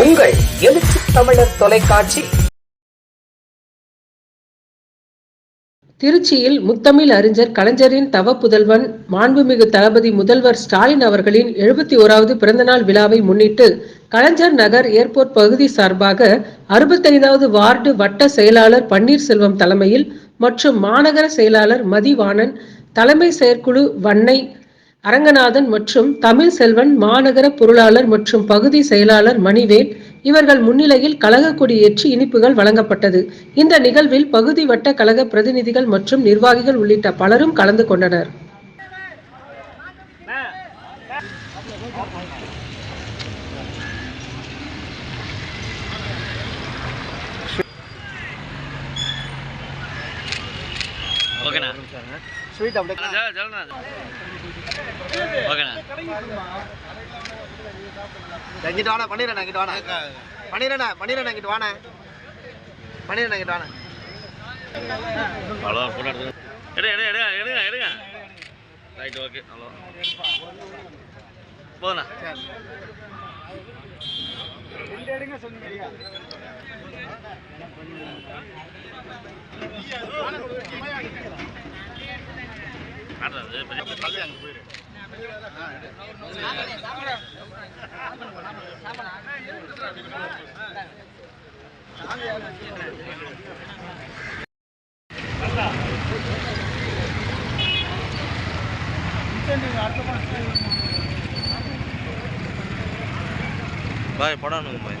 உங்கள் எழுச்சி தமிழர் தொலைக்காட்சி. திருச்சியில் முத்தமிழ் அறிஞர் கலைஞரின் தவ புதல்வன் மாண்புமிகு தளபதி முதல்வர் ஸ்டாலின் அவர்களின் எழுபத்தி ஓராவது பிறந்தநாள் விழாவை முன்னிட்டு கலைஞர் நகர் ஏர்போர்ட் பகுதி சார்பாக அறுபத்தைந்தாவது வார்டு வட்ட செயலாளர் பன்னீர்செல்வம் தலைமையில் மற்றும் மாநகர செயலாளர் மதிவாணன் தலைமை செயற்குழு வன்னை அரங்கநாதன் மற்றும் தமிழ் செல்வன் மாநகர பொருளாளர் மற்றும் பகுதி செயலாளர் மணிவேல் இவர்கள் முன்னிலையில் கழக கொடியேற்றி இனிப்புகள் வழங்கப்பட்டது. இந்த நிகழ்வில் பகுதி வட்ட கழக பிரதிநிதிகள் மற்றும் நிர்வாகிகள் உள்ளிட்ட பலரும் கலந்து கொண்டனர். ஸ்வீட் அப்படியே. ஓகேண்ணா. இங்கிட்டு வாண்ணா பண்ணிடுறேன் இங்கிட்டு வாண்ணா. பண்ணிடுறேண்ணா பண்ணிடுறேன் இங்கிட்டு வாண்ணா. பண்ணிடுறேன் இங்கிட்டு வாண்ணா. அவ்வளோ ஃபோட்டோ எடுத்து எடு எடு எடு எடுங்க எடுங்க. ரைட் ஓகே அவ்வளோ போதுண்ணா. காட்டுறது பெரிய பாய் படம் பாய்.